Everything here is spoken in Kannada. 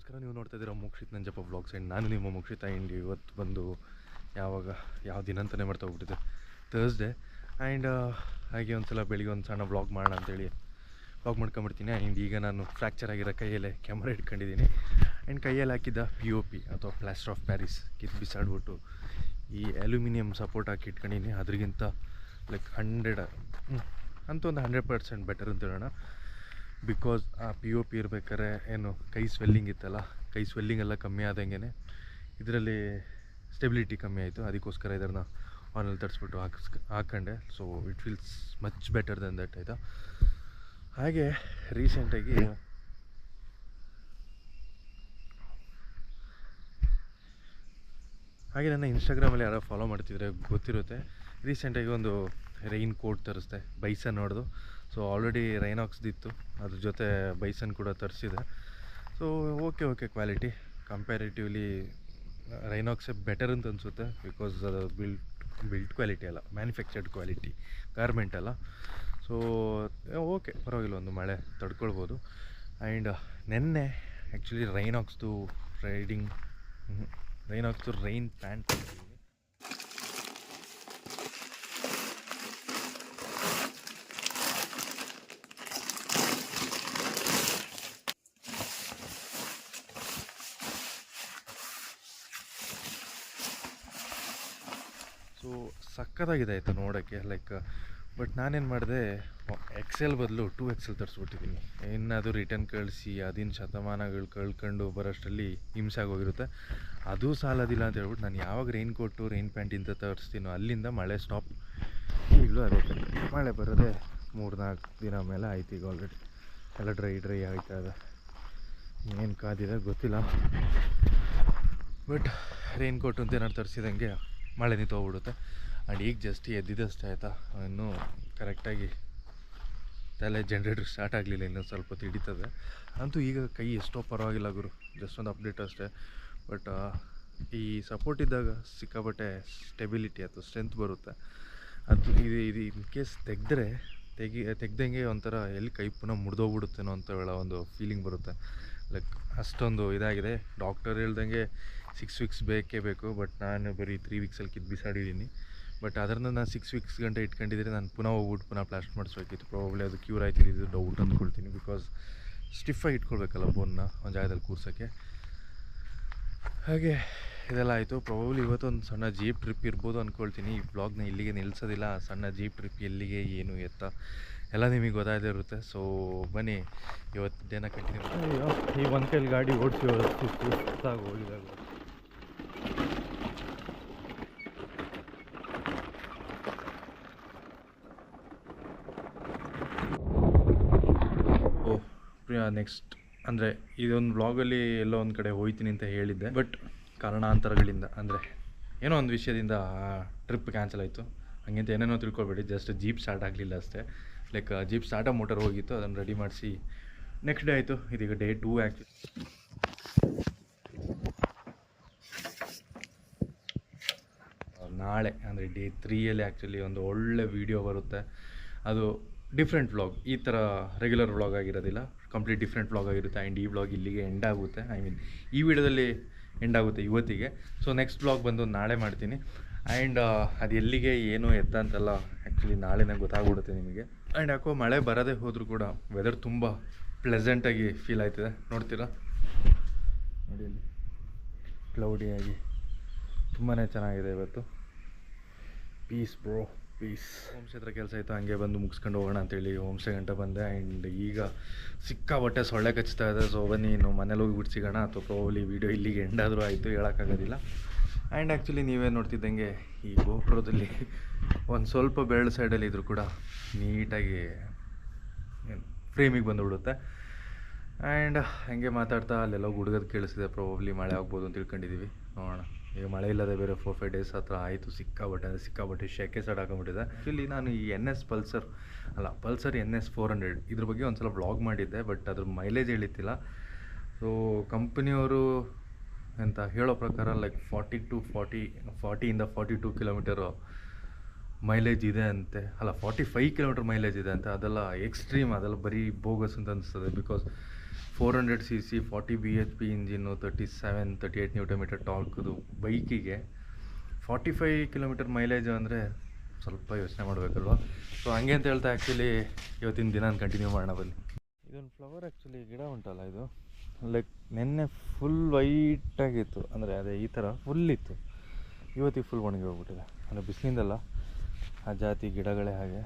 ನಮಸ್ಕಾರ, ನೀವು ನೋಡ್ತಾ ಇದ್ದೀರಾ ಮೋಕ್ಷಿತ್ ನಂಜಪ್ಪ ಬ್ಲಾಗ್ಸ್. ಆ್ಯಂಡ್ ನಾನು ನಿಮ್ಮ ಮೋಕ್ಷಿತ ಆ್ಯಂಡ್ ಇವತ್ತು ಬಂದು ಯಾವಾಗ, ಯಾವ ದಿನ ಅಂತಲೇ ಮಾಡ್ತಾ ಹೋಗ್ಬಿಟ್ಟಿದೆ ಥರ್ಸ್ಡೇ ಆ್ಯಂಡ್ ಹಾಗೆ ಒಂದು ಸಲ ಬೆಳಿಗ್ಗೆ ಒಂದು ಸಣ್ಣ ಬ್ಲಾಗ್ ಮಾಡೋಣ ಅಂತೇಳಿ ಬ್ಲಾಗ್ ಮಾಡ್ಕೊಂಬಿಡ್ತೀನಿ ಆ್ಯಂಡ್ ಈಗ ನಾನು ಫ್ರ್ಯಾಕ್ಚರ್ ಆಗಿರೋ ಕೈಯಲ್ಲೇ ಕ್ಯಾಮ್ರಾ ಇಟ್ಕೊಂಡಿದ್ದೀನಿ. ಆ್ಯಂಡ್ ಕೈಯಲ್ಲಿ ಹಾಕಿದ್ದ ಪಿ ಒ ಪಿ ಅಥವಾ ಪ್ಲಾಸ್ಟರ್ ಆಫ್ ಪ್ಯಾರಿಸ್ ಕಿತ್ತು ಬಿಸಾಡ್ಬಿಟ್ಟು ಈ ಅಲ್ಯೂಮಿನಿಯಂ ಸಪೋರ್ಟ್ ಹಾಕಿ ಇಟ್ಕೊಂಡಿದ್ದೀನಿ. ಅದ್ರಿಗಿಂತ ಲೈಕ್ ಹಂಡ್ರೆಡ್ ಅಂತ ಒಂದು ಹಂಡ್ರೆಡ್ ಪರ್ಸೆಂಟ್ ಬೆಟರ್ ಅಂತ ಹೇಳೋಣ. ಬಿಕಾಸ್ ಆ ಪಿ ಒ ಪಿ ಇರ್ಬೇಕಾದ್ರೆ ಏನು, ಕೈ ಸ್ವೆಲ್ಲಿಂಗ್ ಇತ್ತಲ್ಲ, ಕೈ ಸ್ವೆಲ್ಲಿಂಗ್ ಎಲ್ಲ ಕಮ್ಮಿ ಆದಂಗೆ ಇದರಲ್ಲಿ ಸ್ಟೆಬಿಲಿಟಿ ಕಮ್ಮಿ ಆಯಿತು. ಅದಕ್ಕೋಸ್ಕರ ಇದನ್ನು ಆನಲ್ಲಿ ತರಿಸ್ಬಿಟ್ಟು ಹಾಕ್ಸ್ ಹಾಕೊಂಡೆ so it feels much better then that ಆಯಿತಾ? ಹಾಗೆ ರೀಸೆಂಟಾಗಿ ಹಾಗೆ ನನ್ನ ಇನ್ಸ್ಟಾಗ್ರಾಮಲ್ಲಿ ಯಾರೋ ಫಾಲೋ ಮಾಡ್ತಿದ್ರೆ ಗೊತ್ತಿರುತ್ತೆ. ರೀಸೆಂಟಾಗಿ ಒಂದು ರೈನ್ ಕೋಟ್ ತರಿಸ್ದೆ ಬೈಸನ್ ನೋಡ್ದು ಸೊ ಆಲ್ರೆಡಿ ರೈನಾಕ್ಸ್ದಿತ್ತು ಅದ್ರ ಜೊತೆ ಬೈಸನ್ ಕೂಡ ತರಿಸಿದೆ. So okay okay quality comparatively ರೈನಾಕ್ಸೇ better ಅಂತ ಅನಿಸುತ್ತೆ ಬಿಕಾಸ್ ಅದು ಬಿಲ್ಟ್ ಬಿಲ್ಟ್ ಕ್ವಾಲಿಟಿ ಅಲ್ಲ ಮ್ಯಾನುಫ್ಯಾಕ್ಚರ್ಡ್ ಕ್ವಾಲಿಟಿ ಗಾರ್ಮೆಂಟ್ ಅಲ್ಲ. ಸೊ ಓಕೆ ಪರವಾಗಿಲ್ಲ, ಒಂದು ಮಳೆ ತಡ್ಕೊಳ್ಬೋದು. ಆ್ಯಂಡ್ ನೆನ್ನೆ ಆ್ಯಕ್ಚುಲಿ ರೈನಾಕ್ಸ್ದು ರೈಡಿಂಗ್ ರೈನಾಕ್ಸ್ದು ರೈನ್ ಪ್ಯಾಂಟ್ ಸೊ ಸಕ್ಕತ್ತಾಗಿದೆ ಆಯಿತು ನೋಡೋಕ್ಕೆ ಲೈಕ್ ಬಟ್ ನಾನೇನು ಮಾಡಿದೆ ಎಕ್ಸೆಲ್ ಬದಲು ಟೂ ಎಕ್ಸೆಲ್ ತರಿಸ್ಬಿಟ್ಟಿದ್ದೀನಿ ಇನ್ನು ಅದು ರಿಟರ್ನ್ ಕಳಿಸಿ, ಅದಿನ ಶತಮಾನಗಳು ಕಳ್ಕೊಂಡು ಬರೋಷ್ಟರಲ್ಲಿ ಹಿಂಸೆ ಆಗೋಗಿರುತ್ತೆ ಅದು ಸಾಲೋದಿಲ್ಲ ಅಂತ ಹೇಳ್ಬಿಟ್ಟು ನಾನು ಯಾವಾಗ ರೈನ್ ಕೋಟು ರೈನ್ ಪ್ಯಾಂಟ್ ಇಂತ ತರಿಸ್ತೀನೋ ಅಲ್ಲಿಂದ ಮಳೆ ಸ್ಟಾಪ್ ಈಗಲೂ ಅದೇ. ಮಳೆ ಬರೋದೇ ಮೂರು ನಾಲ್ಕು ದಿನ ಮೇಲೆ ಆಯ್ತು ಈಗ ಆಲ್ರೆಡಿ ಎಲ್ಲ ಡ್ರೈ ಡ್ರೈ ಆಯ್ತಾ ಇದೆ. ಏನು ಕಾದಿದೆ ಗೊತ್ತಿಲ್ಲ. ಬಟ್ ರೈನ್ ಕೋಟ್ ಅಂತ ಏನಾದ್ರು ತರಿಸಿದಂಗೆ ಮಳೆ ನಿಂತೋಗ್ಬಿಡುತ್ತೆ ಆ್ಯಂಡ್ ಈಗ ಜಸ್ಟ್ ಎದ್ದಿದ್ದಷ್ಟೇ ಆಯಿತಾ? ಇನ್ನೂ ಕರೆಕ್ಟಾಗಿ ತಲೆ ಜನ್ರೇಟರ್ ಸ್ಟಾರ್ಟ್ ಆಗಲಿಲ್ಲ, ಇನ್ನೊಂದು ಸ್ವಲ್ಪ ಹೊತ್ತು ಅಂತೂ ಈಗ ಕೈ ಎಷ್ಟೋ ಪರವಾಗಿಲ್ಲ ಗುರು ಜಸ್ಟ್ ಒಂದು ಅಪ್ಡೇಟ್ ಅಷ್ಟೇ. ಬಟ್ ಈ ಸಪೋರ್ಟ್ ಇದ್ದಾಗ ಸಿಕ್ಕಾಪಟ್ಟೆ ಸ್ಟೆಬಿಲಿಟಿ ಅಥವಾ ಸ್ಟ್ರೆಂತ್ ಬರುತ್ತೆ. ಅದು ಇದು ಇದು ಇನ್ ಕೇಸ್ ತೆಗೆದ್ರೆ, ತೆಗಿ, ತೆಗ್ದಂಗೆ ಒಂಥರ ಎಲ್ಲಿ ಕೈ ಪುನಃ ಮುರಿದೋಗ್ಬಿಡುತ್ತೇನೋ ಅಂತ ಹೇಳೋ ಒಂದು ಫೀಲಿಂಗ್ ಬರುತ್ತೆ. ಲೈಕ್ ಅಷ್ಟೊಂದು ಇದಾಗಿದೆ. ಡಾಕ್ಟರ್ ಹೇಳ್ದಂಗೆ ಸಿಕ್ಸ್ ವೀಕ್ಸ್ ಬೇಕೇ ಬೇಕು ಬಟ್ ನಾನು ಬರೀ ತ್ರೀ ವೀಕ್ಸಲ್ಲಿ ಕಿತ್ತು ಬಿಸಾಡಿದ್ದೀನಿ. ಬಟ್ ಅದನ್ನು ನಾನು ಸಿಕ್ಸ್ ವೀಕ್ಸ್ ಗಂಟೆ ಇಟ್ಕೊಂಡಿದ್ರೆ ನಾನು ಪುನಃ ಹೋಗ್ಬಿಟ್ಟು ಪುನಃ ಪ್ಲಾಸ್ಟ್ ಮಾಡಿಸ್ಬೇಕಿತ್ತು. ಪ್ರಾಬ್ಲಿ ಅದು ಕ್ಯೂರ್ ಆಯ್ತಿದ್ದು ಡೌಟ್ ಅಂದ್ಕೊಳ್ತೀನಿ. ಬಿಕಾಸ್ ಸ್ಟಿಫಾಗಿ ಇಟ್ಕೊಳ್ಬೇಕಲ್ಲ ಬೋನ್ನ ಒಂದು ಜಾಗದಲ್ಲಿ ಕೂರ್ಸೋಕ್ಕೆ. ಹಾಗೆ ಇದೆಲ್ಲ ಆಯಿತು. ಪ್ರಾಬಬ್ಲಿ ಇವತ್ತೊಂದು ಸಣ್ಣ ಜೀಪ್ ಟ್ರಿಪ್ ಇರ್ಬೋದು ಅಂದ್ಕೊಳ್ತೀನಿ ಈ ಬ್ಲಾಗ್ನ ಇಲ್ಲಿಗೆ ನಿಲ್ಲಿಸೋದಿಲ್ಲ ಸಣ್ಣ ಜೀಪ್ ಟ್ರಿಪ್ ಎಲ್ಲಿಗೆ, ಏನು, ಎತ್ತ ಎಲ್ಲ ನಿಮಗೆ ಗೊತ್ತಾಗದೇ ಇರುತ್ತೆ. ಸೊ ಬನ್ನಿ. ಇವತ್ತು ದಿನ ಕಂಟಿನ್ಯೂ ಈ ಒಂದು ಕೈಲಿ ಗಾಡಿ ಓಡಿಸಿ ಸುಸ್ತಾಗಿ ಹೋಗಿದಾಗ ನೆಕ್ಸ್ಟ್ ಅಂದರೆ ಇದೊಂದು ವ್ಲಾಗಲ್ಲಿ ಎಲ್ಲೋ ಒಂದು ಕಡೆ ಹೋಯ್ತೀನಿ ಅಂತ ಹೇಳಿದ್ದೆ. ಬಟ್ ಕಾರಣಾಂತರಗಳಿಂದ, ಅಂದರೆ ಏನೋ ಒಂದು ವಿಷಯದಿಂದ ಟ್ರಿಪ್ ಕ್ಯಾನ್ಸಲ್ ಆಯಿತು. ಹಂಗಿಂತ ಏನೇನೋ ತಿಳ್ಕೊಬೇಡಿ ಜಸ್ಟ್ ಜೀಪ್ ಸ್ಟಾರ್ಟ್ ಆಗಲಿಲ್ಲ ಅಷ್ಟೇ. ಲೈಕ್ ಜೀಪ್ ಸ್ಟಾರ್ಟ ಮೋಟರ್ ಹೋಗಿತ್ತು, ಅದನ್ನು ರೆಡಿ ಮಾಡಿಸಿ ನೆಕ್ಸ್ಟ್ ಡೇ ಆಯಿತು. ಇದೀಗ ಡೇ ಟೂ ಆ್ಯಕ್ಚುಲಿ ನಾಳೆ, ಅಂದರೆ ಡೇ ತ್ರೀಯಲ್ಲಿ ಆ್ಯಕ್ಚುಲಿ ಒಂದು ಒಳ್ಳೆ ವಿಡಿಯೋ ಬರುತ್ತೆ. ಅದು ಡಿಫ್ರೆಂಟ್ ವ್ಲಾಗ್ ಈ ಥರ ರೆಗ್ಯುಲರ್ ವ್ಲಾಗ್ ಆಗಿರೋದಿಲ್ಲ. ಕಂಪ್ಲೀಟ್ ಡಿಫ್ರೆಂಟ್ ವ್ಲಾಗ್ ಆಗಿರುತ್ತೆ. ಆ್ಯಂಡ್ ಈ ವ್ಲಾಗ್ ಇಲ್ಲಿಗೆ ಎಂಡ್ ಆಗುತ್ತೆ. ಐ ಮೀನ್ ಈ ವಿಡಿಯೋದಲ್ಲಿ ಎಂಡ್ ಆಗುತ್ತೆ ಇವತ್ತಿಗೆ. ಸೊ ನೆಕ್ಸ್ಟ್ ವ್ಲಾಗ್ ಬಂದು ನಾಳೆ ಮಾಡ್ತೀನಿ. ಆ್ಯಂಡ್ ಅದು ಎಲ್ಲಿಗೆ, ಏನು ಎತ್ತ ಅಂತೆಲ್ಲ ಆ್ಯಕ್ಚುಲಿ ನಾಳೆನೇ ಗೊತ್ತಾಗ್ಬಿಡುತ್ತೆ ನಿಮಗೆ. ಆ್ಯಂಡ್ ಯಾಕೋ ಮಳೆ ಬರದೇ ಹೋದರೂ ಕೂಡ ವೆದರ್ ತುಂಬ ಪ್ಲೆಸೆಂಟಾಗಿ ಫೀಲ್ ಆಯ್ತದೆ. ನೋಡ್ತೀರಾ? ನೋಡಿ ಅಲ್ಲಿ ಕ್ಲೌಡಿಯಾಗಿ ತುಂಬಾ ಚೆನ್ನಾಗಿದೆ ಇವತ್ತು. ಪೀಸ್ ಬ್ರೋ ಪೀಸ್ ಹೋಮ್ ಹತ್ರ ಕೆಲಸ ಆಯಿತು? ಹಂಗೆ ಬಂದು ಮುಗಿಸ್ಕೊಂಡು ಹೋಗೋಣ ಅಂತೇಳಿ ಹೋಮ್ ಸ್ಟೇ ಗಂಟೆ ಬಂದೆ. ಆ್ಯಂಡ್ ಈಗ ಸಿಕ್ಕಾಬಟ್ಟೆ ಸೊಳ್ಳೆ ಕಚ್ತಾ ಇದೆ. ಸೊ ಬನ್ನಿ, ಇನ್ನು ಮನೇಲಿ ಹೋಗಿ ಬಿಡ್ಸಿಗೋಣ ಸಿಗೋಣ. ಅಥವಾ ಪ್ರಾಬಲಿ ವೀಡಿಯೋ ಇಲ್ಲಿಗೆ ಎಂಡಾದರೂ ಆಯಿತು, ಹೇಳೋಕ್ಕಾಗೋದಿಲ್ಲ. ಆ್ಯಂಡ್ ಆ್ಯಕ್ಚುಲಿ ನೀವೇ ನೋಡ್ತಿದ್ದಂಗೆ, ಈ ಗೋಪುರದಲ್ಲಿ ಒಂದು ಸ್ವಲ್ಪ ಬೆರಳು ಸೈಡಲ್ಲಿ ಇದ್ರು ಕೂಡ ನೀಟಾಗಿ ಫ್ರೇಮಿಗೆ ಬಂದುಬಿಡುತ್ತೆ. ಆ್ಯಂಡ್ ಹಂಗೆ ಮಾತಾಡ್ತಾ, ಅಲ್ಲೆಲ್ಲ ಹುಡುಗದ ಕೇಳಿಸಿದೆ ಪ್ರಾಬಬ್ಲಿ ಮಳೆ ಆಗ್ಬೋದು ಅಂತ ತಿಳ್ಕೊಂಡಿದ್ದೀವಿ ನೋಡೋಣ. ಈಗ ಮಳೆ ಇಲ್ಲದೆ ಬೇರೆ ಫೋರ್ ಫೈವ್ ಡೇಸ್ ಹತ್ರ ಆಯಿತು ಸಿಕ್ಕಾಬಟ್ಟೆ ಅಂದರೆ ಸಿಕ್ಕಾಬಟ್ಟೆ ಶೆಕೆ ಸ್ಟಾರ್ಟ್ ಹಾಕೊಂಡ್ಬಿಟ್ಟಿದೆ ಆ್ಯಕ್ಚುಲಿ ನಾನು ಈ ಎನ್ ಎಸ್ ಪಲ್ಸರ್ ಅಲ್ಲ Pulsar N S four hundred ಇದ್ರ ಬಗ್ಗೆ ಒಂದು ಸಲ ವ್ಲಾಗ್ ಮಾಡಿದ್ದೆ ಬಟ್ ಅದ್ರ ಮೈಲೇಜ್ ಹೇಳಿತ್ತಿಲ್ಲ ಸೊ ಕಂಪ್ನಿಯವರು ಅಂತ ಹೇಳೋ ಪ್ರಕಾರ ಲೈಕ್ ಫಾರ್ಟಿ ಟು ಫಾರ್ಟಿ ಫಾರ್ಟಿಯಿಂದ ಫಾರ್ಟಿ ಟು ಕಿಲೋಮೀಟರು ಮೈಲೇಜ್ ಇದೆ ಅಂತೆ. ಅಲ್ಲ ಫಾರ್ಟಿ ಫೈವ್ ಕಿಲೋಮೀಟರ್ ಮೈಲೇಜ್ ಇದೆ ಅಂತ. ಅದೆಲ್ಲ ಎಕ್ಸ್ಟ್ರೀಮ್ ಅದೆಲ್ಲ ಬರೀ ಬೋಗಸ್ ಅಂತ ಅನಿಸ್ತದೆ because four hundred C C forty B H P engine thirty seven thirty eight newton metre ಟಾರ್ಕ್ದು ಬೈಕಿಗೆ ಫಾರ್ಟಿ ಫೈ ಕಿಲೋಮೀಟರ್ ಮೈಲೇಜ್ ಅಂದರೆ ಸ್ವಲ್ಪ ಯೋಚನೆ ಮಾಡಬೇಕಲ್ವ? ಸೊ ಹಂಗೆ ಅಂತ ಹೇಳ್ತಾ ಆ್ಯಕ್ಚುಲಿ ಇವತ್ತಿನ ದಿನ ಕಂಟಿನ್ಯೂ ಮಾಡೋಣ ಬನ್ನಿ. ಇದೊಂದು ಫ್ಲವರ್ ಆ್ಯಕ್ಚುಲಿ ಗಿಡ ಉಂಟಲ್ಲ ಇದು? ಲೈಕ್ ನಿನ್ನೆ ಫುಲ್ ವೈಟಾಗಿತ್ತು ಅಂದರೆ ಅದೇ ಈ ಥರ ಫುಲ್ ಇತ್ತು. ಇವತ್ತಿಗೆ ಫುಲ್ ಒಣಗಿ ಹೋಗ್ಬಿಟ್ಟಿದೆ. ಅಂದರೆ ಬಿಸಿಲಿಂದಲ್ಲ, ಆ ಜಾತಿ ಗಿಡಗಳೇ ಹಾಗೆ.